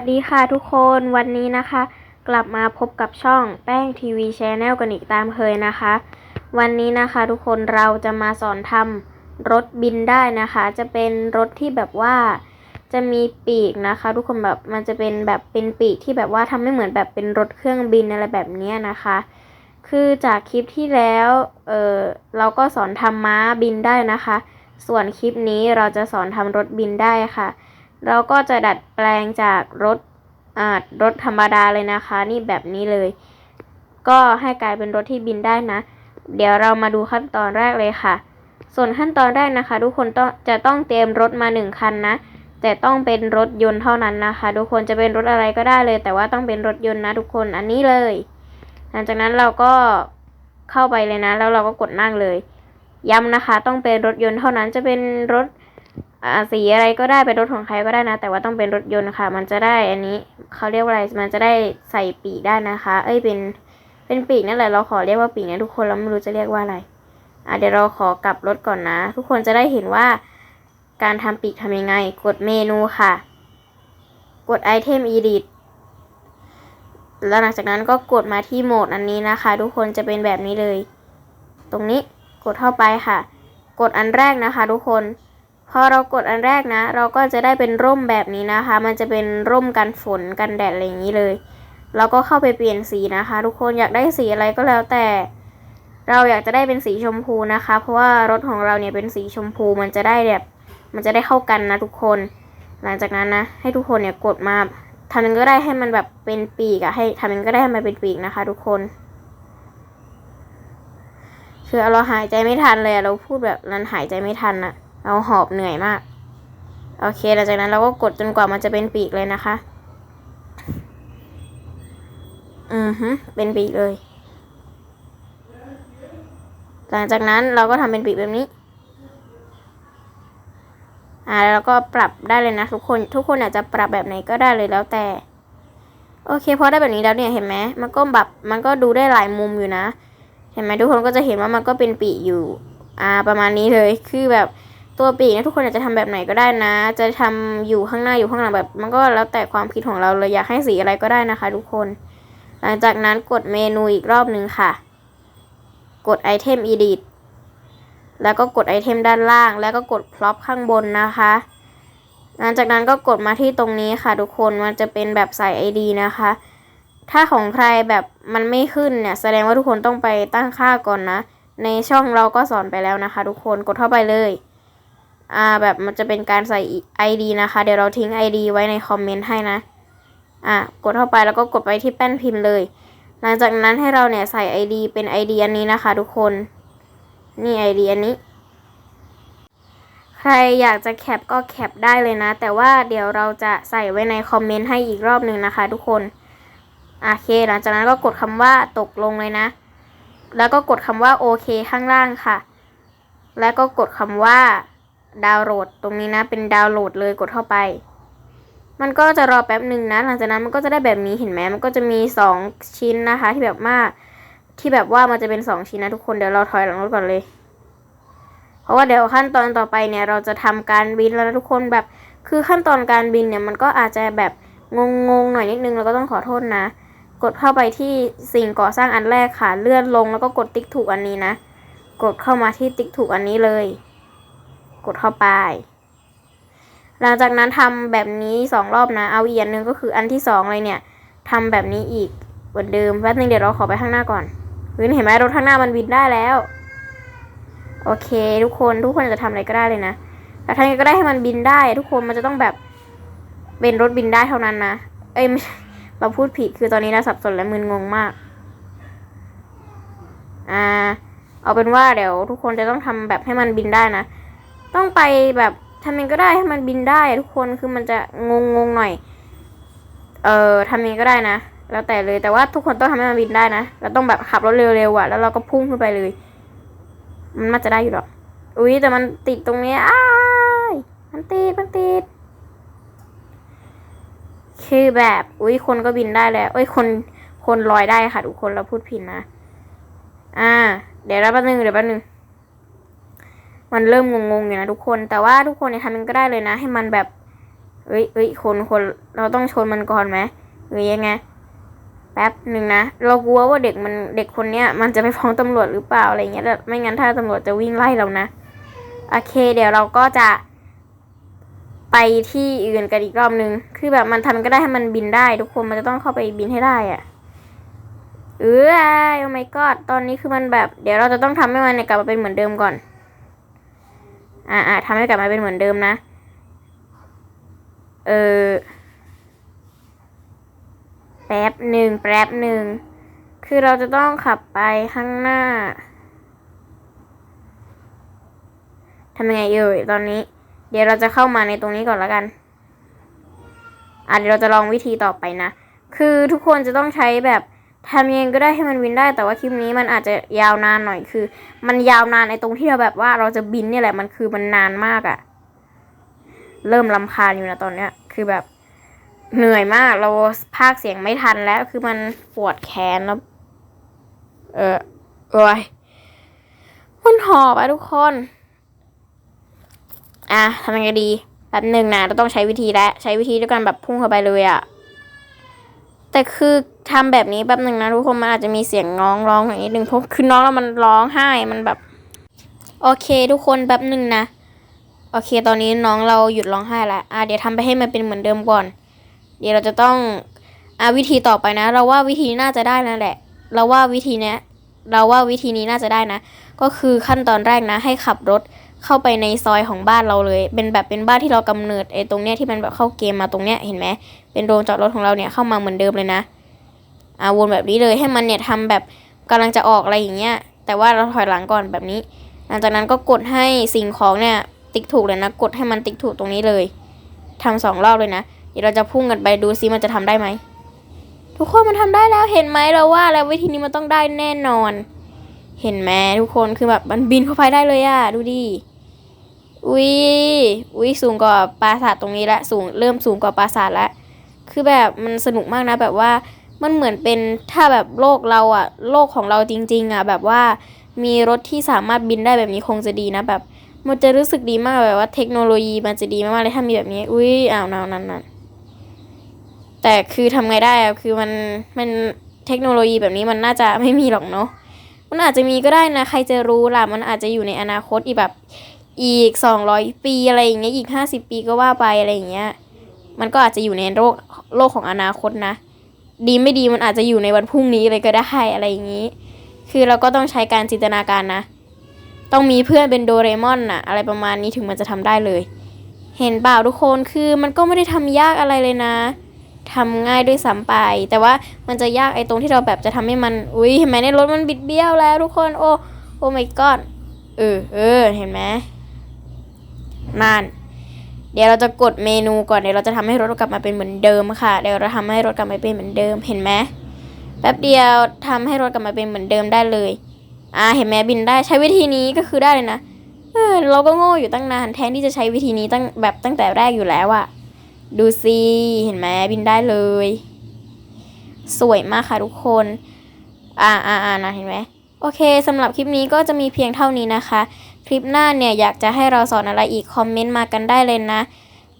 สดีค่ะทุกคนวันนี้นะคะ กลับมาพบกับช่องแป้งทีวีชแนลกันอีกตามเคยนะคะ วันนี้นะคะทุกคนเราจะมาสอนทำรถบินได้นะคะ จะเป็นรถที่แบบว่าจะมีปีกนะคะ ทุกคนแบบมันจะเป็นแบบเป็นปีกที่แบบว่าทำไม่เหมือนแบบเป็นรถเครื่องบินอะไรแบบนี้นะคะ คือจากคลิปที่แล้วเออเราก็สอนทำม้าบินได้นะคะ ส่วนคลิปนี้เราจะสอนทำรถบินได้ค่ะ เราก็จะดัดแปลงจากรถอ่ารถธรรมดาเลยนะคะ นี่แบบนี้เลย ก็ให้กลายเป็นรถที่บินได้นะ เดี๋ยวเรามาดูขั้นตอนแรกเลยค่ะ ส่วนขั้นตอนแรกนะคะ ทุกคนต้องจะต้องเตรียมรถมาหนึ่งคันนะ แต่ต้องเป็นรถยนต์เท่านั้นนะคะ ทุกคนจะเป็นรถอะไรก็ได้เลย แต่ว่าต้องเป็นรถยนต์นะทุกคนอันนี้เลย หลังจากนั้นเราก็เข้าไปเลยนะ แล้วเราก็กดนั่งเลยย้ำนะคะ ต้องเป็นรถยนต์เท่านั้นจะเป็นรถ อ่าสีอะไรก็ได้เป็นรถของใครก็ได้นะ แต่ว่าต้องเป็นรถยนต์ค่ะ มันจะได้อันนี้เขาเรียกว่าอะไรมันจะได้ใส่ปีกได้นะคะ เอ้ยเป็นเป็นปีกนั่นแหละเราขอเรียกว่าปีกนะทุกคนเราไม่รู้จะเรียกว่าอะไรอะเดี๋ยวเราขอกลับรถก่อนนะ ทุกคนจะได้เห็นว่าการทำปีกทำยังไง กดเมนูค่ะ กดไอเทม edit แล้วหลังจากนั้นก็กดมาที่โหมดอันนี้นะคะ ทุกคนจะเป็นแบบนี้เลย ตรงนี้กดเข้าไปค่ะ กดอันแรกนะคะ ทุกคน พอเรากดอันแรกนะ เราก็จะได้เป็นร่มแบบนี้นะคะ มันจะเป็นร่มกันฝนกันแดดอะไรอย่างนี้เลย เราก็เข้าไปเปลี่ยนสีนะคะ ทุกคนอยากได้สีอะไรก็แล้วแต่ เราอยากจะได้เป็นสีชมพูนะคะ เพราะว่ารถของเราเนี่ยเป็นสีชมพูมันจะได้แบบมันจะได้เข้ากันนะทุกคน หลังจากนั้นนะ ให้ทุกคนเนี่ยกดมาทำยังก็ได้ให้มันแบบเป็นปีกอะให้ทำยังก็ได้ให้มันเป็นปีกนะคะ ทุกคนคือเราหายใจไม่ทันเลยเราพูดแบบนั้นหายใจไม่ทันอะ เราหอบเหนื่อยมาก โอเคหลังจากนั้นเราก็กดจนกว่ามันจะเป็นปีกเลยนะคะ อือฮึเป็นปีกเลย หลังจากนั้นเราก็ทำเป็นปีกแบบนี้ อ่าแล้วก็ปรับได้เลยนะทุกคน ทุกคนอยากจะปรับแบบไหนก็ได้เลยแล้วแต่ โอเคพอได้แบบนี้แล้วเนี่ยเห็นไหมมันก็แบบมันก็ดูได้หลายมุมอยู่นะ เห็นไหมทุกคนก็จะเห็นว่ามันก็เป็นปีกอยู่ อ่าประมาณนี้เลยคือแบบ ตัวปีกเนะทุกคนอยากจะทำแบบไหนก็ได้นะ จะทำอยู่ข้างหน้าอยู่ข้างหลังแบบ มันก็แล้วแต่ความคิดของเราเลยอยากให้สีอะไรก็ได้นะคะ ทุกคน หลังจากนั้นกดเมนูอีกรอบหนึ่งค่ะ กดไอเทม edit แล้วก็กดไอเทมด้านล่าง แล้วก็กดพล็อปข้างบนนะคะหลังจากนั้นก็กดมาที่ตรงนี้ค่ะ ทุกคนมันจะเป็นแบบใส่ ID นะคะ ถ้าของใครแบบมันไม่ขึ้นเนี่ย แสดงว่าทุกคนต้องไปตั้งค่าก่อนนะ ในช่องเราก็สอนไปแล้วนะคะ ทุกคนกดเข้าไปเลย อ่าแบบมันจะเป็นการใส่ ID นะคะ เดี๋ยวเราทิ้ง ID ไว้ในคอมเมนต์ให้นะ อะกดเข้าไปแล้วก็กดไปที่แป้นพิมพ์เลย หลังจากนั้นให้เราเนี่ยใส่ ID เป็น ID อันนี้นะคะ ทุกคน นี่ ID อันนี้ ใครอยากจะแคปก็แคปได้เลยนะ แต่ว่าเดี๋ยวเราจะใส่ไว้ในคอมเมนต์ให้อีกรอบหนึ่งนะคะ ทุกคนโอเค หลังจากนั้นก็กดคำว่าตกลงเลยนะ แล้วก็กดคำว่าโอเคข้างล่างค่ะ แล้วก็กดคำว่า ดาวน์โหลดตรงนี้นะ เป็นดาวน์โหลดเลยกดเข้าไป มันก็จะรอแป๊บหนึ่งนะ หลังจากนั้นมันก็จะได้แบบนี้เห็นไหมมันก็จะมีสองชิ้นนะคะ ที่แบบว่าที่แบบว่ามันจะเป็นสองชิ้นนะทุกคนเดี๋ยวเราถอยหลังรถก่อนเลย เพราะว่าเดี๋ยวขั้นตอนต่อไปเนี่ย เราจะทำการบินแล้วนะทุกคนแบบคือขั้นตอนการบินเนี่ยมันก็อาจจะแบบงงๆหน่อยนิดนึงเราก็ต้องขอโทษนะ กดเข้าไปที่สิ่งก่อสร้างอันแรกค่ะเลื่อนลงแล้วก็กดติ๊กถูกอันนี้นะ กดเข้ามาที่ติ๊กถูกอันนี้เลย กดเข้าไป หลังจากนั้นทำแบบนี้สองรอบนะ เอาอีกอันหนึ่งก็คืออันที่สองเลยเนี่ยทำแบบนี้อีกเหมือนเดิมแป๊บนึงเดี๋ยวเราขอไปข้างหน้าก่อนเฮ้ยเห็นไหมรถข้างหน้ามันบินได้แล้ว โอเค ทุกคนทุกคนจะทำอะไรก็ได้เลยนะแต่ทำยังไงก็ได้ให้มันบินได้ ทุกคนมันจะต้องแบบเป็นรถบินได้เท่านั้นนะ เอ้ยเราพูดผิดคือตอนนี้เราสับสนและมึนงงมากอ่าเอาเป็นว่าเดี๋ยวทุกคนจะต้องทำแบบให้มันบินได้นะ ต้องไปแบบทำยังไงก็ได้ให้มันบินได้ทุกคนคือมันจะงงงหน่อย เอ่อทำยังไงก็ได้นะ แล้วแต่เลยแต่ว่าทุกคนต้องทำให้มันบินได้นะเราต้องแบบขับรถเร็วๆอะแล้วเราก็พุ่งขึ้นไปเลย มันน่าจะได้อยู่หรอกอุ้ยแต่มันติดตรงนี้อ้ายมันติดมันติดคือแบบอุ้ยคนก็บินได้แล้วเอ้ยคนคนลอยได้ค่ะทุกคนเราพูดผิดนะ อ่า เดี๋ยวแป๊บนึงเดี๋ยวแป๊บนึง มันเริ่มงงๆอยู่นะทุกคน แต่ว่าทุกคนเนี่ยทำมันก็ได้เลยนะ ให้มันแบบเอ้ยเอ้ยคนคนเราต้องชนมันก่อนไหมหรือยังไงแป๊บหนึ่งนะ เรากลัวว่าเด็กมันเด็กคนเนี้ยมันจะไปฟ้องตำรวจหรือเปล่าอะไรเงี้ยแต่ไม่งั้นถ้าตำรวจจะวิ่งไล่เรานะโอเค เดี๋ยวเราก็จะ ไปที่อื่นกันอีกรอบนึง คือแบบมันทำก็ได้ให้มันบินได้ ทุกคนมันจะต้องเข้าไปบินให้ได้อะเออโอ้ my god ตอนนี้คือมันแบบ เดี๋ยวเราจะต้องทำให้มันกลับมาเป็นเหมือนเดิมก่อน อ่าอ่าทำให้กลับมาเป็นเหมือนเดิมนะ เออ แป๊บหนึ่งแป๊บหนึ่ง คือเราจะต้องขับไปข้างหน้าทำยังไงเอ่ยตอนนี้ เดี๋ยวเราจะเข้ามาในตรงนี้ก่อนแล้วกัน อะเดี๋ยวเราจะลองวิธีต่อไปนะ คือทุกคนจะต้องใช้แบบ ทำยังไงก็ได้ให้มันบินได้ แต่ว่าคลิปนี้มันอาจจะยาวนานหน่อยคือ มันยาวนานในตรงที่เราแบบว่าเราจะบินนี่แหละมันคือมันนานมากอะเริ่มลำคาญอยู่นะตอนเนี้ย คือแบบเหนื่อยมากเราพากเสียงไม่ทันแล้วคือมันปวดแขนแล้ว เออโอ้ยมันหอบอะทุกคน อะทำยังไงดีแป๊บหนึ่งนะเราต้องใช้วิธีแล้วใช้วิธีด้วยกันแบบพุ่งเข้าไปเลยอะ แต่คือทำแบบนี้แป๊บหนึ่งนะทุกคนมันอาจจะมีเสียงน้องร้องอย่างนี้หนึ่งเพราะคือน้องเรามันร้องไห้มันแบบ โอเคทุกคนแป๊บหนึ่งนะโอเค ตอนนี้น้องเราหยุดร้องไห้แล้วอะเดี๋ยวทำไปให้มันเป็นเหมือนเดิมก่อน เดี๋ยวเราจะต้องอะวิธีต่อไปนะ เราว่าวิธีน่าจะได้นั่นแหละ เราว่าวิธีเนี้ยเราว่าวิธีนี้น่าจะได้นะ ก็คือขั้นตอนแรกนะ ให้ขับรถ เข้าไปในซอยของบ้านเราเลย เป็นแบบเป็นบ้านที่เรากำเนิดไอ้ตรงเนี้ยที่มันแบบเข้าเกมมาตรงเนี้ยเห็นไหมเป็นโรงจอดรถของเราเนี่ยเข้ามาเหมือนเดิมเลยนะอะวนแบบนี้เลยให้มันเนี่ยทำแบบกำลังจะออกอะไรอย่างเงี้ย แต่ว่าเราถอยหลังก่อนแบบนี้ หลังจากนั้นก็กดให้สิ่งของเนี่ยติ๊กถูกเลยนะ กดให้มันติ๊กถูกตรงนี้เลยทำสองรอบเลยนะ เดี๋ยวเราจะพุ่งกันไปดูซิมันจะทำได้ไหมทุกคนมันทำได้แล้วเห็นไหมเราว่า แล้ววิธีนี้มันต้องได้แน่นอน เห็นไหมทุกคนคือแบบมันบินเข้าไปได้เลยอะดูดิ อุ้ยอุ้ยสูงกว่าปราสาทตรงนี้ละสูงเริ่มสูงกว่าปราสาทละคือแบบมันสนุกมากนะแบบว่ามันเหมือนเป็นถ้าแบบโลกเราอะโลกของเราจริง ๆอะแบบว่ามีรถที่สามารถบินได้แบบนี้คงจะดีนะแบบ มันจะรู้สึกดีมากแบบว่าเทคโนโลยีมันจะดีมากๆเลยถ้ามีแบบนี้อุ้ยอ้าวนาวนั่นนั่นแต่คือทำไงได้อะคือมันมันเทคโนโลยีแบบนี้มันน่าจะไม่มีหรอกเนาะมันอาจจะมีก็ได้นะ ใครจะรู้ล่ะมันอาจจะอยู่ในอนาคตอีกแบบ อีกสองร้อยปีอะไรอย่างเงี้ยอีกห้าสิบปีก็ว่าไปอะไรอย่างเงี้ย มันก็อาจจะอยู่ในโลกโลกของอนาคตนะ ดีไม่ดีมันอาจจะอยู่ในวันพรุ่งนี้เลยก็ได้อะไรอย่างงี้ คือเราก็ต้องใช้การจินตนาการนะ ต้องมีเพื่อนเป็นโดเรมอนน่ะ อะไรประมาณนี้ถึงมันจะทำได้เลย เห็นเปล่าทุกคนคือมันก็ไม่ได้ทำยากอะไรเลยนะทำง่ายด้วยซ้ำไป แต่ว่ามันจะยากไอ้ตรงที่เราแบบจะทำให้มัน อุ้ยเห็นไหมในรถมันบิดเบี้ยวแล้วทุกคน โอ้ โอ้ my god เออเออ เห็นไหม นั่นเดี๋ยวเราจะกดเมนูก่อนเดี๋ยวเราจะทำให้รถกลับมาเป็นเหมือนเดิมค่ะ เดี๋ยวเราทำให้รถกลับมาเป็นเหมือนเดิมเห็นไหมแป๊บเดียวทำให้รถกลับมาเป็นเหมือนเดิมได้เลย อ่าเห็นไหมบินได้ใช้วิธีนี้ก็คือได้เลยนะเออเราก็โง่อยู่ตั้งนานแทนที่จะใช้วิธีนี้ตั้งแบบตั้งแต่แรกอยู่แล้วอะดูสิเห็นไหมบินได้เลย สวยมากค่ะทุกคน อ่าอ่าอ่านะเห็นไหมโอเคสำหรับคลิปนี้ก็จะมีเพียงเท่านี้นะคะ คลิปหน้าเนี่ยอยากจะให้เราสอนอะไรอีกคอมเมนต์มากันได้เลยนะ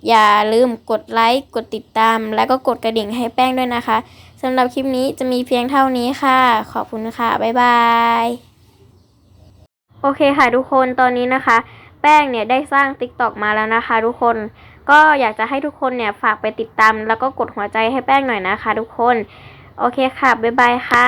อย่าลืมกดไลค์กดติดตาม แล้วก็กดกระดิ่งให้แป้งด้วยนะคะสำหรับคลิปนี้จะมีเพียงเท่านี้ค่ะ ขอบคุณค่ะ บ๊ายบายโอเคค่ะทุกคนตอนนี้นะคะ แป้งเนี่ยได้สร้าง TikTok มาแล้วนะคะ ทุกคนก็อยากจะให้ทุกคนเนี่ยฝากไปติดตาม แล้วก็กดหัวใจให้แป้งหน่อยนะคะ ทุกคน โอเคค่ะ บ๊ายบายค่ะ